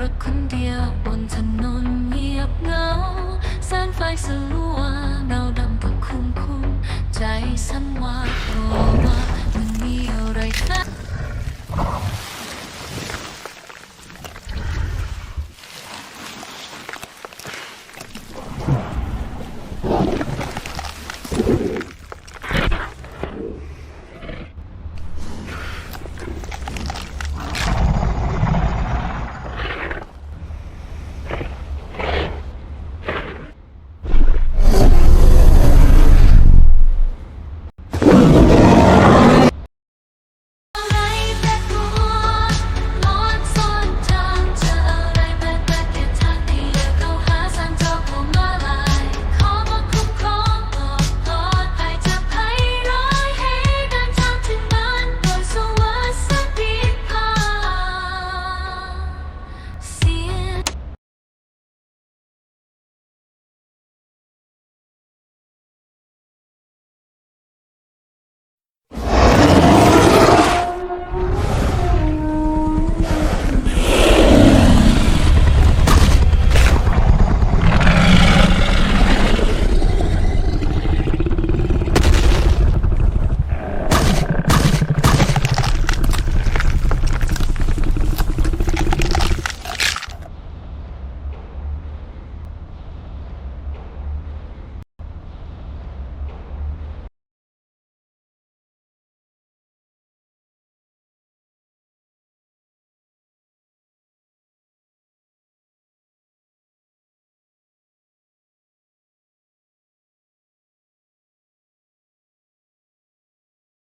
รถคนเดียวบนถนนเงียบเหงาแสงไฟสลา